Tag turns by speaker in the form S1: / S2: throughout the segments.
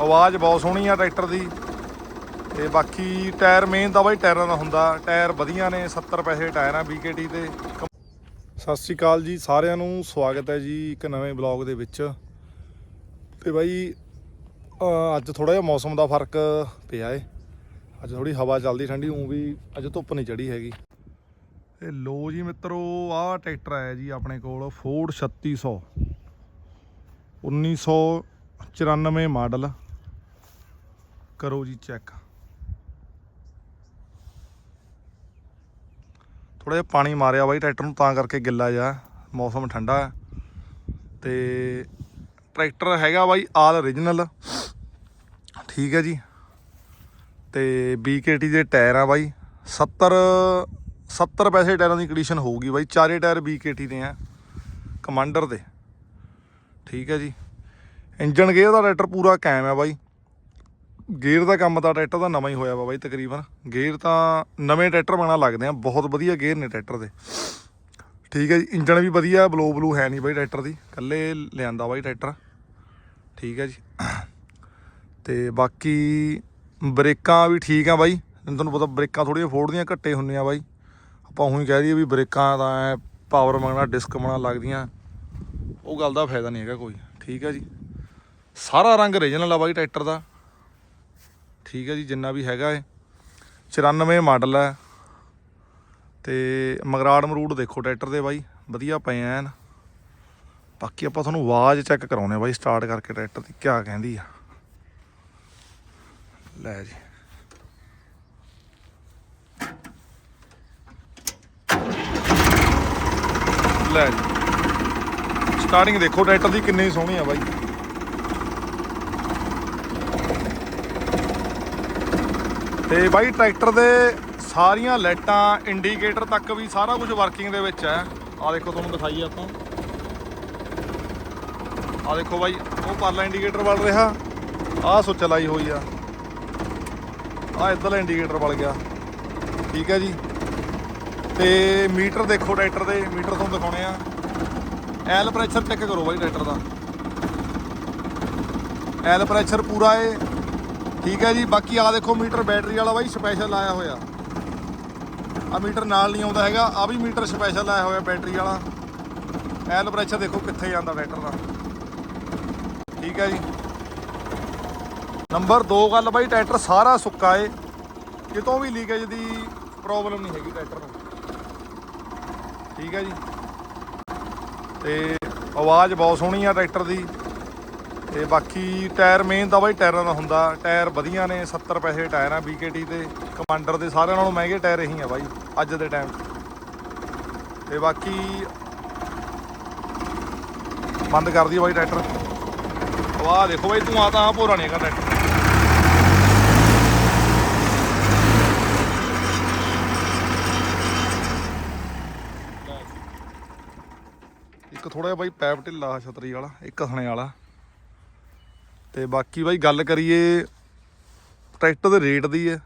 S1: ਆਵਾਜ਼ ਬਹੁਤ ਸੋਹਣੀ ਆ ਟਰੈਕਟਰ ਦੀ। ਤੇ ਬਾਕੀ ਟਾਇਰ ਮੇਨ ਤਾਂ ਬਾਈ ਟਾਇਰਾਂ ਦਾ ਹੁੰਦਾ। ਟਾਇਰ ਵਧੀਆ ਨੇ 70 ਪੈਸੇ ਟਾਇਰ ਆ BKT ਤੇ ਸਤਿ ਸ਼੍ਰੀ ਅਕਾਲ ਜੀ, ਸਾਰਿਆਂ ਨੂੰ ਸਵਾਗਤ ਹੈ ਜੀ ਇੱਕ ਨਵੇਂ ਬਲੌਗ ਦੇ ਵਿੱਚ। ਤੇ ਬਾਈ ਅੱਜ ਥੋੜਾ ਜਿਹਾ ਮੌਸਮ ਦਾ ਫ਼ਰਕ ਪਿਆ ਏ। ਅੱਜ ਥੋੜੀ ਹਵਾ ਚੱਲਦੀ ਠੰਡੀ, ਉਂ ਵੀ ਅੱਜ ਧੁੱਪ ਨਹੀਂ ਚੜੀ ਹੈਗੀ। ਤੇ ਲੋ ਜੀ ਮਿੱਤਰੋ, ਆਹ ਟਰੈਕਟਰ ਆਇਆ ਜੀ ਆਪਣੇ ਕੋਲ ਫੋਰਡ 3600 1994 ਮਾਡਲ। ਕਰੋ ਜੀ ਚੈੱਕ। ਥੋੜਾ ਜਿਹਾ ਪਾਣੀ ਮਾਰਿਆ ਬਾਈ, ਟਰੈਕਟਰ ਨੂੰ ਤਾਂ ਕਰਕੇ ਗਿੱਲਾ ਜਾ ਮੌਸਮ ਠੰਡਾ ਹੈ। ਤੇ ਟਰੈਕਟਰ ਹੈਗਾ ਬਾਈ ਆਲ origignal ਠੀਕ ਹੈ ਜੀ। ਤੇ BKT ਦੇ ਟਾਇਰ ਆ ਬਾਈ। 70 70 ਪੈਸੇ ਟਾਇਰਾਂ ਦੀ ਕੰਡੀਸ਼ਨ ਹੋਊਗੀ ਬਾਈ। ਚਾਰੇ ਟਾਇਰ BKT ਦੇ ਆ ਕਮਾਂਡਰ ਦੇ। ਠੀਕ ਹੈ ਜੀ। ਇੰਜਨ ਗੇਅਰ ਦਾ ਟਰੈਕਟਰ ਪੂਰਾ ਕਾਇਮ ਹੈ ਬਾਈ। ਗੇਅਰ ਦਾ ਕੰਮ ਤਾਂ ਟਰੈਕਟਰ ਦਾ ਨਵਾਂ ਹੀ ਹੋਇਆ ਵਾ ਬਾਈ ਤਕਰੀਬਨ। ਗੇਅਰ ਤਾਂ ਨਵੇਂ ਟਰੈਕਟਰ ਬਣਾ ਲੱਗਦੇ ਆ, ਬਹੁਤ ਵਧੀਆ ਗੇਅਰ ਨੇ ਟਰੈਕਟਰ ਦੇ। ਠੀਕ ਹੈ ਜੀ, ਇੰਜਣ ਵੀ ਵਧੀਆ, ਬਲੋ ਬਲੂ ਹੈ ਨਹੀਂ ਬਾਈ ਟਰੈਕਟਰ ਦੀ। ਕੱਲੇ ਲਿਆਂਦਾ ਬਾਈ ਟਰੈਕਟਰ। ਠੀਕ ਹੈ ਜੀ। ਤੇ ਬਾਕੀ ਬ੍ਰੇਕਾਂ ਵੀ ਠੀਕ ਆ ਬਾਈ। ਤੁਹਾਨੂੰ ਪਤਾ ਬ੍ਰੇਕਾਂ ਥੋੜ੍ਹੀਆਂ ਫੋੜਦੀਆਂ ਘੱਟੇ ਹੁੰਦੀਆਂ ਬਾਈ। ਆਪਾਂ ਉਹੀ ਕਹਿ ਦਈਏ ਵੀ ਬ੍ਰੇਕਾਂ ਦਾ ਪਾਵਰ ਮੰਗਣਾ ਡਿਸਕ ਮੰਗਣਾ ਲੱਗਦੀਆਂ। ਉਹ ਗੱਲ ਦਾ ਫਾਇਦਾ ਨਹੀਂ ਹੈਗਾ ਕੋਈ। ਠੀਕ ਹੈ ਜੀ। ਸਾਰਾ ਰੰਗ ਰੀਜਨਲ ਆ ਬਾਈ ਟਰੈਕਟਰ ਦਾ। ਠੀਕ ਹੈ ਜੀ, ਜਿੰਨਾ ਵੀ ਹੈਗਾ ਏ। 94 ਮਾਡਲ ਹੈ। ਤੇ ਮਗਰਾੜ ਮਰੂੜ ਦੇਖੋ ਟਰੈਕਟਰ ਦੇ ਬਾਈ, ਵਧੀਆ ਪਏ ਐਨ। ਬਾਕੀ ਆਪਾਂ ਤੁਹਾਨੂੰ ਆਵਾਜ਼ ਚੈੱਕ ਕਰਾਉਨੇ ਬਾਈ ਸਟਾਰਟ ਕਰਕੇ ਟਰੈਕਟਰ ਦੀ ਕਿਆ ਕਹਿੰਦੀ ਆ। ਲੈ ਜੀ। ਲੈ ਜੀ। ਸਟਾਰਟਿੰਗ ਦੇਖੋ ਟਰੈਕਟਰ ਦੀ ਕਿੰਨੀ ਸੋਹਣੀ ਆ ਬਾਈ। ਤੇ ਬਾਈ ਟਰੈਕਟਰ ਦੇ ਸਾਰੀਆਂ ਲਾਈਟਾਂ ਇੰਡੀਕੇਟਰ ਤੱਕ ਵੀ ਸਾਰਾ ਕੁਝ ਵਰਕਿੰਗ ਦੇ ਵਿੱਚ ਹੈ। ਆ ਦੇਖੋ ਤੁਹਾਨੂੰ ਦਿਖਾਈਏ ਆਪਾਂ। ਆ ਦੇਖੋ ਬਾਈ, ਉਹ ਪਰਲਾ ਇੰਡੀਕੇਟਰ ਵੱਲ ਰਿਹਾ। ਆਹ ਸੁੱਚ ਲਾਈ ਹੋਈ ਆ। ਆ ਇੱਧਰਲਾ ਇੰਡੀਕੇਟਰ ਵੱਲ ਗਿਆ। ਠੀਕ ਹੈ ਜੀ। ਤੇ ਮੀਟਰ ਦੇਖੋ ਟਰੈਕਟਰ ਦੇ, ਮੀਟਰ ਤੁਹਾਨੂੰ ਦਿਖਾਉਣੇ ਆ। ਐਲ ਪ੍ਰੈਸ਼ਰ ਚੈੱਕ ਕਰੋ ਬਾਈ ਟਰੈਕਟਰ ਦਾ। ਐਲ ਪ੍ਰੈਸ਼ਰ ਪੂਰਾ ਏ। ਠੀਕ ਹੈ ਜੀ, ਬਾਕੀ ਆ ਦੇਖੋ ਮੀਟਰ ਬੈਟਰੀ ਵਾਲਾ ਬਾਈ ਸਪੈਸ਼ਲ ਆਇਆ ਹੋਇਆ। ਆ ਮੀਟਰ ਨਾਲ ਨਹੀਂ ਆਉਂਦਾ ਹੈਗਾ ਆ ਵੀ ਮੀਟਰ ਸਪੈਸ਼ਲ ਆਇਆ ਹੋਇਆ ਬੈਟਰੀ ਵਾਲਾ। ਐਲ ਪ੍ਰੈਸ਼ਰ ਦੇਖੋ ਕਿੱਥੇ ਜਾਂਦਾ ਟਰੈਕਟਰ ਦਾ। ਠੀਕ ਹੈ ਜੀ। ਨੰਬਰ 2 ਗੱਲ ਬਾਈ, ਟਰੈਕਟਰ ਸਾਰਾ ਸੁੱਕਾ ਏ। ਕਿਤੋਂ ਵੀ ਲੀਕੇਜ ਦੀ ਪ੍ਰੋਬਲਮ ਨਹੀਂ ਹੈਗੀ ਟਰੈਕਟਰ ਨੂੰ। ਠੀਕ ਹੈ ਜੀ। ਤੇ ਆਵਾਜ਼ ਬਹੁਤ ਸੋਹਣੀ ਆ ਟਰੈਕਟਰ ਦੀ। ਤੇ ਬਾਕੀ ਟਾਇਰ ਮੇਨ ਤਾਂ ਬਾਈ ਟਾਇਰਾਂ ਦਾ ਹੁੰਦਾ। ਟਾਇਰ ਵਧੀਆ ਨੇ 70 ਪੈਸੇ ਟਾਇਰ ਆ BKT ਤੇ ਕਮਾਂਡਰ ਦੇ। ਸਾਰਿਆਂ ਨਾਲੋਂ ਮਹਿੰਗੇ ਟਾਇਰ ਇਹੀ ਆ ਬਾਈ, ਅੱਜ ਦੇ ਟਾਈਮ ਤੇ ਬਾਕੀ ਬੰਦ ਕਰ ਦਈਏ ਬਾਈ ਟਰੈਕਟਰ। ਵਾਹ ਦੇਖੋ ਬਾਈ ਤੂੰ ਆ ਤਾਂ ਭੋਰਾ ਨਹੀਂ ਹੈਗਾ ਟਰੈਕਟਰ। ਇੱਕ ਥੋੜਾ ਜਿਹਾ ਬਾਈ ਪੈਪ ਢਿੱਲਾ ਛਤਰੀ ਵਾਲਾ, ਇੱਕ ਹਣੇ ਵਾਲਾ। ਤੇ ਬਾਕੀ ਬਾਈ ਗੱਲ ਕਰੀਏ, ਟਰੈਕਟਰ ਦੇ ਰੇਟ ਦੀ ਹੈ,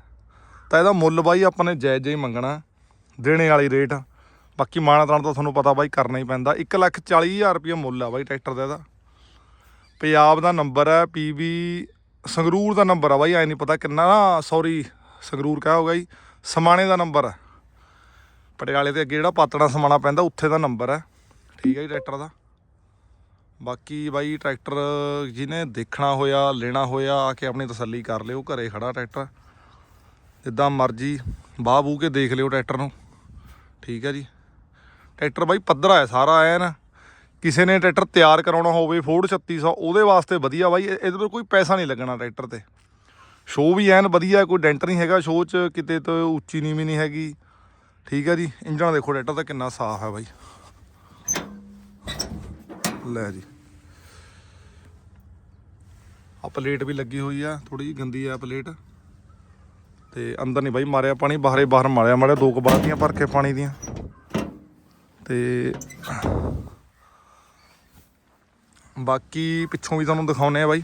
S1: ਤਾਂ ਇਹਦਾ ਮੁੱਲ ਬਾਈ ਆਪਾਂ ਨੇ ਜਾਇਜ਼ ਹੀ ਮੰਗਣਾ, ਦੇਣੇ ਵਾਲੀ ਰੇਟ। ਬਾਕੀ ਮਾਣਾ ਤਾਣ ਤਾਂ ਤੁਹਾਨੂੰ ਪਤਾ ਬਾਈ ਕਰਨਾ ਹੀ ਪੈਂਦਾ 140000 ਰੁਪਏ ਮੁੱਲ ਆ ਬਾਈ ਟਰੈਕਟਰ ਦਾ ਇਹਦਾ। ਪੰਜਾਬ ਦਾ ਨੰਬਰ ਹੈ ਪੀਬੀ ਸੰਗਰੂਰ ਦਾ ਨੰਬਰ ਆ ਬਾਈ, ਐ ਨਹੀਂ ਪਤਾ ਕਿੰਨਾ ਨਾ ਸੌਰੀ ਸੰਗਰੂਰ ਕਹਾ ਹੋਗਾ ਜੀ, ਸਮਾਣੇ ਦਾ ਨੰਬਰ ਹੈ। ਪਟਿਆਲੇ ਦੇ ਅੱਗੇ ਜਿਹੜਾ ਪਾਤੜਾ ਸਮਾਣਾ ਪੈਂਦਾ, ਉੱਥੇ ਦਾ ਨੰਬਰ ਹੈ, ਠੀਕ ਹੈ ਜੀ ਟਰੈਕਟਰ ਦਾ। ਬਾਕੀ ਬਾਈ ਟਰੈਕਟਰ ਜਿਹਨੇ ਦੇਖਣਾ ਹੋਇਆ, ਲੈਣਾ ਹੋਇਆ, ਆ ਕੇ ਆਪਣੀ ਤਸੱਲੀ ਕਰ ਲਿਓ, ਘਰੇ ਖੜਾ ਟਰੈਕਟਰ। ਜਿੱਦਾਂ ਮਰਜ਼ੀ ਬਾਹ ਬੂ ਕੇ ਦੇਖ ਲਿਓ ਟਰੈਕਟਰ ਨੂੰ। ਠੀਕ ਹੈ ਜੀ। ਟਰੈਕਟਰ ਬਾਈ ਪੱਧਰਾ ਹੈ, ਸਾਰਾ ਐਨ। ਕਿਸੇ ਨੇ ਟਰੈਕਟਰ ਤਿਆਰ ਕਰਾਉਣਾ ਹੋਵੇ ਫੋਰਡ 3600 ਉਹਦੇ ਵਾਸਤੇ ਵਧੀਆ ਬਾਈ। ਇਹਦੇ ਪਰ ਕੋਈ ਪੈਸਾ ਨਹੀਂ ਲੱਗਣਾ ਟਰੈਕਟਰ ਤੇ। ਸ਼ੋਅ ਵੀ ਐਨ ਵਧੀਆ ਕੋਈ ਡੈਂਟ ਨਹੀਂ ਹੈਗਾ ਸ਼ੋਅ 'ਚ, ਕਿਤੇ ਤੋਂ ਉੱਚੀ ਨੀਵੀਂ ਨਹੀਂ ਹੈਗੀ। ਠੀਕ ਹੈ ਜੀ। ਇੰਜਣ ਦੇਖੋ, ਟਰੈਕਟਰ ਦਾ ਕਿੰਨਾ ਸਾਫ਼ ਹੈ ਬਾਈ। ਲੈ ਜੀ। ਆ ਪਲੇਟ ਵੀ ਲੱਗੀ ਹੋਈ ਆ ਥੋੜੀ ਜਿਹੀ ਗੰਦੀ ਆ ਪਲੇਟ ਤੇ ਅੰਦਰ ਨਹੀਂ ਬਾਈ ਮਾਰਿਆ ਪਾਣੀ, ਬਾਹਰੇ ਬਾਹਰ ਮਾਰਿਆ ਮਾਰਿਆ ਦੋ ਕੁ ਬਾਲਟੀਆਂ ਭਰ ਕੇ ਪਾਣੀ ਦੀਆਂ। ਤੇ ਬਾਕੀ ਪਿੱਛੋਂ ਵੀ ਤੁਹਾਨੂੰ ਦਿਖਾਉਨੇ ਆ ਬਾਈ।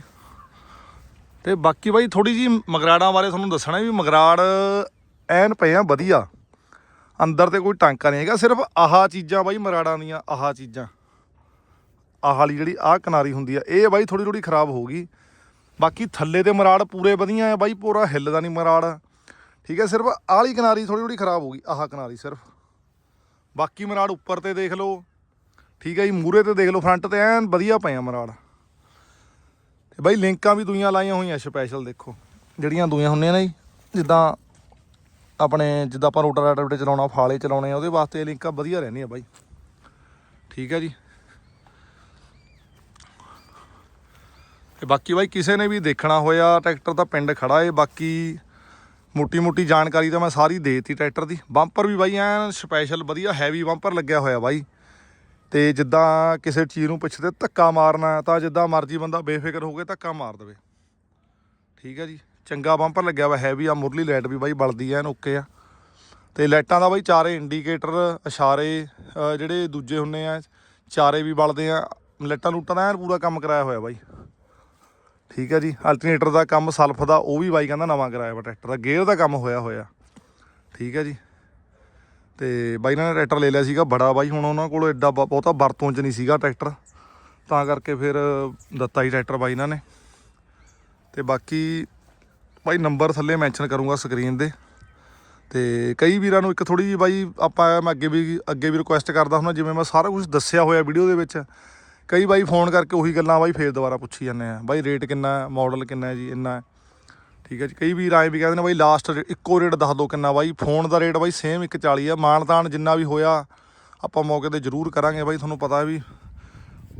S1: ਤੇ ਬਾਕੀ ਬਾਈ ਥੋੜੀ ਜੀ ਮਗਰਾੜਾਂ ਬਾਰੇ ਤੁਹਾਨੂੰ ਦੱਸਣਾ ਵੀ ਮਗਰਾੜ ਐਨ ਪਏ ਆ, ਵਧੀਆ। ਅੰਦਰ ਤੇ ਕੋਈ ਟਾਂਕਾ ਨਹੀਂ ਹੈਗਾ, ਸਿਰਫ ਆਹਾ ਚੀਜ਼ਾਂ ਬਾਈ ਮਗਰਾੜਾਂ ਦੀਆਂ, ਆਹਾ ਚੀਜ਼ਾਂ। ਆਹ ਵਾਲੀ ਜਿਹੜੀ ਆਹ ਕਿਨਾਰੀ ਹੁੰਦੀ ਆ, ਇਹ ਬਾਈ ਥੋੜੀ ਥੋੜੀ ਖਰਾਬ ਹੋ ਗਈ। ਬਾਕੀ ਥੱਲੇ ਦੇ ਮਰਾੜ ਪੂਰੇ ਵਧੀਆ ਆ ਬਾਈ, ਪੂਰਾ ਹਿੱਲ ਦਾ ਨਹੀਂ ਮਰਾੜ। ਠੀਕ ਹੈ ਸਿਰਫ ਆਲੀ ਕਿਨਾਰੀ ਥੋੜੀ ਥੋੜੀ ਖਰਾਬ ਹੋ ਗਈ, ਆਹ ਕਿਨਾਰੀ ਸਿਰਫ। ਬਾਕੀ ਮਰਾੜ ਉੱਪਰ ਤੇ ਦੇਖ ਲਓ। ਠੀਕ ਹੈ ਜੀ ਮੂਰੇ ਤੇ ਦੇਖ ਲਓ, ਫਰੰਟ ਤੇ ਐਨ ਵਧੀਆ ਪਏ ਆ ਮਰਾੜ। ਤੇ ਬਾਈ ਲਿੰਕਾਂ ਵੀ ਦੂਈਆਂ ਲਾਈਆਂ ਹੋਈਆਂ ਸਪੈਸ਼ਲ ਦੇਖੋ। ਜਿਹੜੀਆਂ ਦੂਈਆਂ ਹੁੰਦੀਆਂ ਨੇ ਜੀ, ਜਿੱਦਾਂ ਆਪਣੇ ਜਿੱਦਾਂ ਆਪਾਂ ਰੋਟਾਵੇਟਰ ਤੇ ਚਲਾਉਣਾ, ਫਾਲੇ ਚਲਾਉਣੇ ਆ, ਉਹਦੇ ਵਾਸਤੇ ਲਿੰਕਾਂ ਵਧੀਆ ਰਹਿੰਦੀਆਂ ਬਾਈ। ਠੀਕ ਹੈ ਜੀ। ਤੇ ਬਾਕੀ ਬਾਈ ਕਿਸੇ ਨੇ ਵੀ ਦੇਖਣਾ ਹੋਇਆ, ਟਰੈਕਟਰ ਤਾਂ ਪਿੰਡ ਖੜਾ ਏ, ਬਾਕੀ ਮੋਟੀ ਮੋਟੀ ਜਾਣਕਾਰੀ ਤਾਂ ਮੈਂ ਸਾਰੀ ਦੇਤੀ ਟਰੈਕਟਰ ਦੀ। ਬੰਪਰ ਵੀ ਬਾਈ ਐਨ ਸਪੈਸ਼ਲ ਵਧੀਆ ਹੈਵੀ ਬੰਪਰ ਲੱਗਿਆ ਹੋਇਆ ਬਾਈ। ਤੇ ਜਿੱਦਾਂ ਕਿਸੇ ਚੀਜ਼ ਨੂੰ ਪਿੱਛੇ ਤੇ ਧੱਕਾ ਮਾਰਨਾ, ਤਾਂ ਜਿੱਦਾਂ ਮਰਜ਼ੀ ਬੰਦਾ ਬੇਫਿਕਰ ਹੋ ਕੇ ਧੱਕਾ ਮਾਰ ਦੇਵੇ। ਠੀਕ ਹੈ ਜੀ, ਚੰਗਾ ਬੰਪਰ ਲੱਗਿਆ ਹੋਇਆ ਹੈਵੀ ਆ, ਮੁਰਲੀ ਲਾਈਟ ਵੀ ਬਾਈ ਬਲਦੀ ਐਨ ਓਕੇ ਆ। ਤੇ ਲਾਈਟਾਂ ਦਾ ਬਾਈ ਚਾਰੇ ਇੰਡੀਕੇਟਰ ਇਸ਼ਾਰੇ ਜਿਹੜੇ ਦੂਜੇ ਹੁੰਨੇ ਆ, ਚਾਰੇ ਵੀ ਬਲਦੇ ਆ, ਲਾਈਟਾਂ ਲੂਟਾਂ ਦਾ ਐਨ ਪੂਰਾ ਕੰਮ ਕਰਾਇਆ ਹੋਇਆ ਬਾਈ। ਠੀਕ ਹੈ ਜੀ। ਅਲਟਰਨੇਟਰ ਦਾ ਕੰਮ ਸਲਫ ਦਾ, ਉਹ ਵੀ ਬਾਈ ਕਹਿੰਦਾ ਨਵਾਂ ਕਰਾਇਆ ਵਾ ਟਰੈਕਟਰ ਦਾ। ਗੇਅਰ ਦਾ ਕੰਮ ਹੋਇਆ ਹੋਇਆ। ਠੀਕ ਹੈ ਜੀ। ਤੇ ਬਾਈ ਇਹਨਾਂ ਨੇ ਟਰੈਕਟਰ ਲੈ ਲਿਆ ਸੀਗਾ ਬੜਾ ਬਾਈ। ਹੁਣ ਉਹਨਾਂ ਕੋਲ ਐਡਾ ਬ- ਬਹੁਤਾ ਵਰਤੋਂ 'ਚ ਨਹੀਂ ਸੀਗਾ ਟਰੈਕਟਰ। ਤਾਂ ਕਰਕੇ ਫਿਰ ਦਿੱਤਾ ਹੀ ਟਰੈਕਟਰ ਬਾਈ ਇਹਨਾਂ ਨੇ। ਤੇ ਬਾਕੀ ਬਾਈ ਨੰਬਰ ਥੱਲੇ ਮੈਂਸ਼ਨ ਕਰੂੰਗਾ ਸਕਰੀਨ ਦੇ। ਤੇ ਕਈ ਵੀਰਾਂ ਨੂੰ ਇੱਕ ਥੋੜੀ ਜਿਹੀ ਬਾਈ ਆਪਾਂ ਮੈਂ ਅੱਗੇ ਵੀ ਅੱਗੇ ਵੀ ਰਿਕੁਐਸਟ ਕਰਦਾ ਹੁੰਦਾ, ਜਿਵੇਂ ਮੈਂ ਸਾਰਾ ਕੁਝ ਦੱਸਿਆ ਹੋਇਆ ਵੀਡੀਓ ਦੇ ਵਿੱਚ। ਕਈ ਬਾਈ ਫੋਨ ਕਰਕੇ ਉਹੀ ਗੱਲਾਂ ਬਾਈ ਫੇਰ ਦੁਬਾਰਾ ਪੁੱਛੀ ਜਾਂਦੇ ਆ। ਬਾਈ ਰੇਟ ਕਿੰਨਾ ਹੈ ਮਾਡਲ ਕਿੰਨਾ ਹੈ ਜੀ, ਇੰਨਾ ਹੈ। ਠੀਕ ਹੈ ਜੀ, ਕਈ ਵੀਰ ਆਏ ਵੀ ਕਹਿੰਦੇ ਨੇ ਬਾਈ ਲਾਸਟ ਇੱਕੋ ਰੇਟ ਦੱਸ ਦਿਓ ਕਿੰਨਾ। ਬਾਈ ਫੋਨ ਦਾ ਰੇਟ ਬਾਈ ਸੇਮ 140 ਆ। ਮਾਨਤਾਨ ਜਿੰਨਾ ਵੀ ਹੋਇਆ, ਆਪਾਂ ਮੌਕੇ ਤੇ ਜ਼ਰੂਰ ਕਰਾਂਗੇ ਬਾਈ, ਤੁਹਾਨੂੰ ਪਤਾ ਵੀ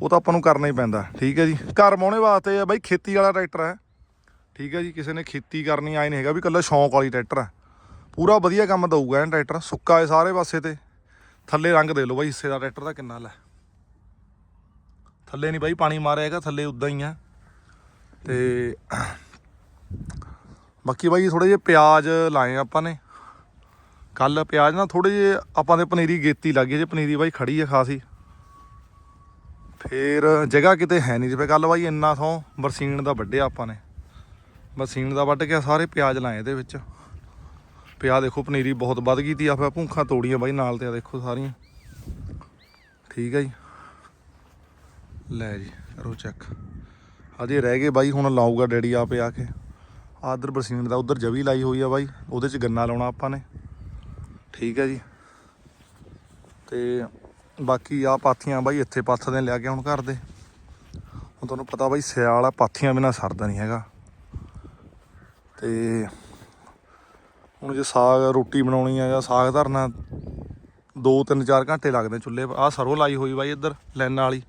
S1: ਉਹ ਤਾਂ ਆਪਾਂ ਨੂੰ ਕਰਨਾ ਹੀ ਪੈਂਦਾ। ਠੀਕ ਹੈ ਜੀ, ਘਰ ਮਾਉਣੇ ਵਾਸਤੇ ਆ ਬਾਈ, ਖੇਤੀ ਵਾਲਾ ਟਰੈਕਟਰ ਹੈ। ਠੀਕ ਹੈ ਜੀ, ਕਿਸੇ ਨੇ ਖੇਤੀ ਕਰਨੀ ਆਏ ਨਹੀਂ ਹੈਗਾ ਵੀ ਕੱਲਾ ਸ਼ੌਂਕ ਵਾਲੀ ਟਰੈਕਟਰ ਹੈ। ਪੂਰਾ ਵਧੀਆ ਕੰਮ ਦਊਗਾ ਇਹ ਟਰੈਕਟਰ ਸੁੱਕਾ ਹੈ ਸਾਰੇ ਪਾਸੇ ਤੇ। ਥੱਲੇ ਰੰਗ ਦੇ ਲਓ ਬਾਈ, ਹਿੱਸੇ ਦਾ ਟਰੈਕਟਰ ਦਾ ਕਿੰਨਾ ਲੈ। ਥੱਲੇ ਨਹੀਂ ਬਾਈ, ਪਾਣੀ ਮਾਰਿਆ ਹੈਗਾ, ਥੱਲੇ ਉਦਾਂ ਹੀ ਆ। ਤੇ ਬਾਕੀ ਬਾਈ ਥੋੜੇ ਜਿਹੇ ਪਿਆਜ਼ ਲਾਏ ਆਪਾਂ ਨੇ। ਕੱਲ ਪਿਆਜ਼ ਨਾ ਥੋੜੇ ਜਿਹੇ ਆਪਾਂ ਦੇ ਪਨੀਰੀ ਗੇਤੀ ਲੱਗ ਗਈ, ਜੇ ਪਨੀਰੀ ਬਾਈ ਖੜੀ ਆ ਖਾਸੀ। ਫੇਰ ਜਗ੍ਹਾ ਕਿਤੇ ਹੈ ਨਹੀਂ ਜਿਵੇਂ ਕੱਲ ਬਾਈ ਇੰਨਾ ਥੋਂ ਬਰਸੀਨ ਦਾ ਵੱਢਿਆ ਆਪਾਂ ਨੇ। ਬਰਸੀਨ ਦਾ ਵੱਢ ਕੇ ਸਾਰੇ ਪਿਆਜ਼ ਲਾਏ ਇਹਦੇ ਵਿੱਚ। ਪਿਆ ਦੇਖੋ ਪਨੀਰੀ ਬਹੁਤ ਵੱਧ ਗਈ ਤੀ ਆਪਾਂ ਭੁੰਖਾਂ ਤੋੜੀਆਂ ਬਾਈ ਨਾਲ ਤੇ ਆ ਦੇਖੋ ਸਾਰੀਆਂ। ਠੀਕ ਹੈ ਜੀ। ਲੈ ਜੀ ਕਰੋ ਚੈੱਕ। ਅਜੇ ਰਹਿ ਗਏ ਬਾਈ, ਹੁਣ ਲਾਊਗਾ ਡੈਡੀ ਆਪੇ ਆ ਕੇ। ਆਦਰ ਬਰਸੀਨ ਦਾ ਉਧਰ ਜਵੀ ਲਾਈ ਹੋਈ ਆ ਬਾਈ, ਉਹਦੇ ਚ ਗੰਨਾ ਲਾਉਣਾ ਆਪਾਂ ਨੇ। ਠੀਕ ਹੈ ਜੀ। ਤੇ ਬਾਕੀ ਆ ਪਾਥੀਆਂ ਬਾਈ ਇੱਥੇ ਪੱਥਦੇ ਲਿਆ ਕੇ ਹੁਣ ਘਰ ਦੇ। ਹੁਣ ਤੁਹਾਨੂੰ ਪਤਾ ਬਾਈ, ਸਿਆਲ ਆ, ਪਾਥੀਆਂ ਬਿਨਾ ਸਰਦਾ ਨਹੀਂ ਹੈਗਾ। ਤੇ ਹੁਣ ਜੇ ਸਾਗ ਰੋਟੀ ਬਣਾਉਣੀ ਆ ਜਾਂ ਸਾਗ ਧਰਨਾ 2 3 4 ਘੰਟੇ ਲੱਗਦੇ ਚੁੱਲ੍ਹੇ ਆ ਸਰੋਂ ਲਾਈ ਹੋਈ ਬਾਈ ਇੱਧਰ, ਲੈਨਾਂ ਵਾਲੀ।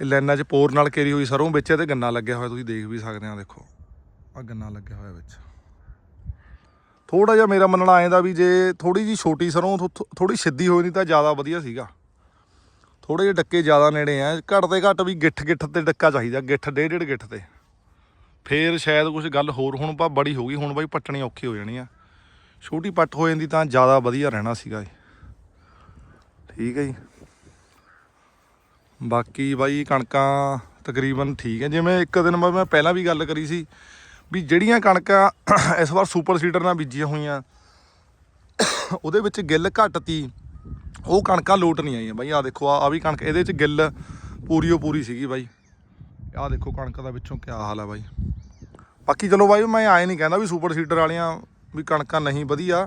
S1: ਇਹ ਲੈਨਾਂ 'ਚ ਪੋਰ ਨਾਲ ਕੇਰੀ ਹੋਈ ਸਰੋਂ ਵਿੱਚ ਤੇ ਗੰਨਾ ਲੱਗਿਆ ਹੋਇਆ, ਤੁਸੀਂ ਦੇਖ ਵੀ ਸਕਦੇ ਆ ਦੇਖੋ। ਆ ਗੰਨਾ ਲੱਗਿਆ ਹੋਇਆ ਵਿੱਚ। ਥੋੜਾ ਜਿਹਾ ਮੇਰਾ ਮੰਨਣਾ ਆਏਦਾ ਵੀ ਜੇ ਥੋੜੀ ਜੀ ਛੋਟੀ ਸਰੋਂ ਥੋੜੀ ਸਿੱਧੀ ਹੋਈ ਨਹੀਂ ਤਾਂ ਜ਼ਿਆਦਾ ਵਧੀਆ ਸੀਗਾ। ਥੋੜੇ ਜਿਹੇ ਡੱਕੇ ਜ਼ਿਆਦਾ ਨੇੜੇ ਆ ਘੱਟ ਤੇ ਘੱਟ ਵੀ ਗਿੱਠ ਗਿੱਠ ਤੇ ਡੱਕਾ ਚਾਹੀਦਾ, ਗਿੱਠ, ਡੇਢ ਡੇਢ ਗਿੱਠ ਤੇ। ਫੇਰ ਸ਼ਾਇਦ ਕੁਝ ਗੱਲ ਹੋਰ ਹੁਣ ਪਾ ਬੜੀ ਹੋ ਗਈ, ਹੁਣ ਬਾਈ ਪੱਟਣੀ ਔਖੀ ਹੋ ਜਾਣੀ ਆ। ਛੋਟੀ ਪੱਟ ਹੋ ਜਾਂਦੀ ਤਾਂ ਜ਼ਿਆਦਾ ਵਧੀਆ ਰਹਿਣਾ ਸੀਗਾ ਠੀਕ ਹੈ ਜੀ। ਬਾਕੀ ਬਾਈ ਕਣਕਾਂ ਤਕਰੀਬਨ ਠੀਕ ਹੈ। ਜਿਵੇਂ ਇੱਕ ਦਿਨ ਮੈਂ ਪਹਿਲਾਂ ਵੀ ਗੱਲ ਕਰੀ ਸੀ ਵੀ ਜਿਹੜੀਆਂ ਕਣਕਾਂ ਇਸ ਵਾਰ ਸੁਪਰ ਸੀਡਰ ਨਾਲ ਬੀਜੀਆਂ ਹੋਈਆਂ, ਉਹਦੇ ਵਿੱਚ ਗਿੱਲ ਘੱਟ ਤੀ, ਉਹ ਕਣਕਾਂ ਲੋਟ ਨਹੀਂ ਆਈਆਂ ਬਾਈ। ਆ ਦੇਖੋ ਆ ਵੀ ਕਣਕ, ਇਹਦੇ ਵਿੱਚ ਗਿੱਲ ਪੂਰੀ ਓ ਪੂਰੀ ਸੀਗੀ ਬਾਈ। ਆ ਦੇਖੋ ਕਣਕ ਦਾ ਵਿੱਚੋਂ ਕਿਆ ਹਾਲ ਆ ਬਾਈ। ਬਾਕੀ ਚਲੋ ਬਾਈ, ਮੈਂ ਆਏ ਨਹੀਂ ਕਹਿੰਦਾ ਵੀ ਸੁਪਰ ਸੀਡਰ ਵਾਲੀਆਂ ਵੀ ਕਣਕਾਂ ਨਹੀਂ ਵਧੀਆ,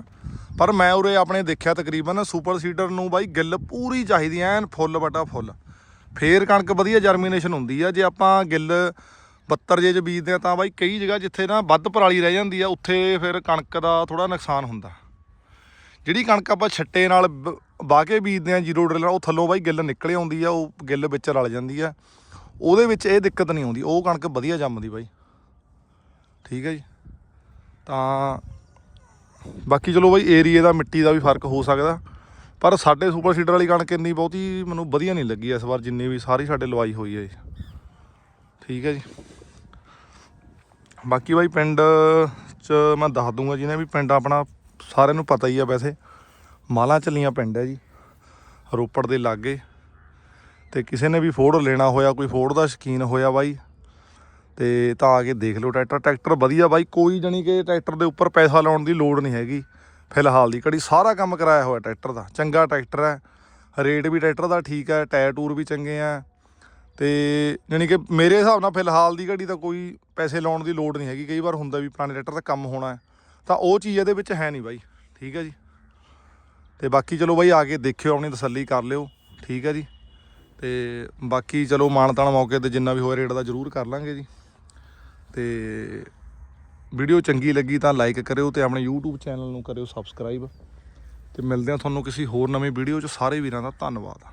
S1: ਪਰ ਮੈਂ ਉਰੇ ਆਪਣੇ ਦੇਖਿਆ ਤਕਰੀਬਨ ਸੁਪਰ ਸੀਡਰ ਨੂੰ ਬਾਈ ਗਿੱਲ ਪੂਰੀ ਚਾਹੀਦੀ ਐਨ ਫੁੱਲ ਬਟਾ ਫੁੱਲ। ਫੇਰ ਕਣਕ ਵਧੀਆ ਜਰਮੀਨੇਸ਼ਨ ਹੁੰਦੀ ਆ। ਜੇ ਆਪਾਂ ਗਿੱਲ 72 ਜੇ ਚ ਬੀਜਦੇ ਆ ਤਾਂ ਬਾਈ ਕਈ ਜਗ੍ਹਾ ਜਿੱਥੇ ਨਾ ਵੱਧ ਪਰਾਲੀ ਰਹਿ ਜਾਂਦੀ ਆ, ਉੱਥੇ ਫਿਰ ਕਣਕ ਦਾ ਥੋੜਾ ਨੁਕਸਾਨ ਹੁੰਦਾ। ਜਿਹੜੀ ਕਣਕ ਆਪਾਂ ਛੱਟੇ ਨਾਲ ਬ- ਵਾਹ ਕੇ ਬੀਜਦੇ ਆ ਜੀਰੋ ਡਰਿਲ ਨਾਲ, ਉਹ ਥੱਲੋਂ ਬਾਈ ਗਿੱਲ ਨਿਕਲੇ ਆਉਂਦੀ ਆ, ਉਹ ਗਿੱਲ ਵਿੱਚ ਰਲ ਜਾਂਦੀ ਆ। ਉਹਦੇ ਵਿੱਚ ਇਹ ਦਿੱਕਤ ਨਹੀਂ ਆਉਂਦੀ, ਉਹ ਕਣਕ ਵਧੀਆ ਜੰਮਦੀ ਬਾਈ। ਠੀਕ ਹੈ ਜੀ? ਤਾਂ ਬਾਕੀ ਚਲੋ ਬਾਈ ਏਰੀਏ ਦਾ, ਮਿੱਟੀ ਦਾ ਵੀ ਫ਼ਰਕ ਹੋ ਸਕਦਾ। ਪਰ ਸਾਡੇ ਸੁਪਰ ਸੀਡਰ ਵਾਲੀ ਕਣਕ ਇੰਨੀ ਬਹੁਤੀ ਮੈਨੂੰ ਵਧੀਆ ਨਹੀਂ ਲੱਗੀ ਇਸ ਵਾਰ ਜਿੰਨੀ ਵੀ ਸਾਰੀ ਸਾਡੇ ਲਵਾਈ ਹੋਈ ਹੈ ਜੀ। ਠੀਕ ਹੈ ਜੀ। ਬਾਕੀ ਬਾਈ ਪਿੰਡ ਚ ਮੈਂ ਦੱਸ ਦੂੰਗਾ ਜਿਹਨੇ ਵੀ ਪਿੰਡ ਆਪਣਾ ਸਾਰਿਆਂ ਨੂੰ ਪਤਾ ਹੀ ਆ ਵੈਸੇ। ਮਾਲਾ ਚੱਲੀਆਂ ਪਿੰਡ ਹੈ ਜੀ, ਰੋਪੜ ਦੇ ਲਾਗੇ। ਤੇ ਕਿਸੇ ਨੇ ਵੀ ਫੋੜ ਲੈਣਾ ਹੋਇਆ, ਕੋਈ ਫੋੜ ਦਾ ਸ਼ਕੀਨ ਹੋਇਆ ਬਾਈ। ਤੇ ਤਾਂ ਆ ਕੇ ਦੇਖ ਲਓ ਟਰੈਕਟਰ ਟਰੈਕਟਰ ਵਧੀਆ ਬਾਈ, ਕੋਈ ਜਾਣੀ ਕਿ ਟਰੈਕਟਰ ਦੇ ਉੱਪਰ ਪੈਸਾ ਲਾਉਣ ਦੀ ਲੋੜ ਨਹੀਂ ਹੈਗੀ। ਫਿਲਹਾਲ ਦੀ ਘੜੀ ਸਾਰਾ ਕੰਮ ਕਰਾਇਆ ਹੋਇਆ ਟਰੈਕਟਰ ਦਾ, ਚੰਗਾ ਟਰੈਕਟਰ ਹੈ। ਰੇਟ ਵੀ ਟਰੈਕਟਰ ਦਾ ਠੀਕ ਹੈ, ਟਾਇਰ ਟੂਰ ਵੀ ਚੰਗੇ ਆ ਤੇ ਜਾਣੀ ਕਿ ਮੇਰੇ ਹਿਸਾਬ ਨਾਲ ਫਿਲਹਾਲ ਦੀ ਘੜੀ ਤਾਂ ਕੋਈ ਪੈਸੇ ਲਾਉਣ ਦੀ ਲੋੜ ਨਹੀਂ ਹੈਗੀ, ਕਈ ਵਾਰ ਹੁੰਦਾ ਵੀ ਪੁਰਾਣੇ ਟਰੈਕਟਰ ਦਾ ਕੰਮ ਹੋਣਾ ਤਾਂ ਉਹ ਚੀਜ਼ ਇਹਦੇ ਵਿੱਚ ਹੈ ਨਹੀਂ ਬਾਈ, ਠੀਕ ਹੈ ਜੀ। ਤੇ ਬਾਕੀ ਚਲੋ ਬਾਈ, ਆ ਕੇ ਦੇਖਿਓ ਆਪਣੀ ਤਸੱਲੀ ਕਰ ਲਿਓ, ਠੀਕ ਹੈ ਜੀ। ਤੇ ਬਾਕੀ ਚਲੋ ਮਾਨਤਾਨ ਮੌਕੇ ਤੇ ਜਿੰਨਾ ਵੀ ਹੋਏ ਰੇਟ ਦਾ ਜ਼ਰੂਰ ਕਰ ਲਾਂਗੇ ਜੀ। ਤੇ ਵੀਡੀਓ ਚੰਗੀ ਲੱਗੀ ਤਾਂ ਲਾਈਕ ਕਰਿਓ ਤੇ ਆਪਣੇ YouTube ਚੈਨਲ ਨੂੰ ਕਰਿਓ ਸਬਸਕ੍ਰਾਈਬ। ਤੇ ਮਿਲਦੇ ਹਾਂ ਤੁਹਾਨੂੰ ਕਿਸੇ ਹੋਰ ਨਵੀਂ ਵੀਡੀਓ 'ਚ। ਸਾਰੇ ਵੀਰਾਂ ਦਾ ਧੰਨਵਾਦ।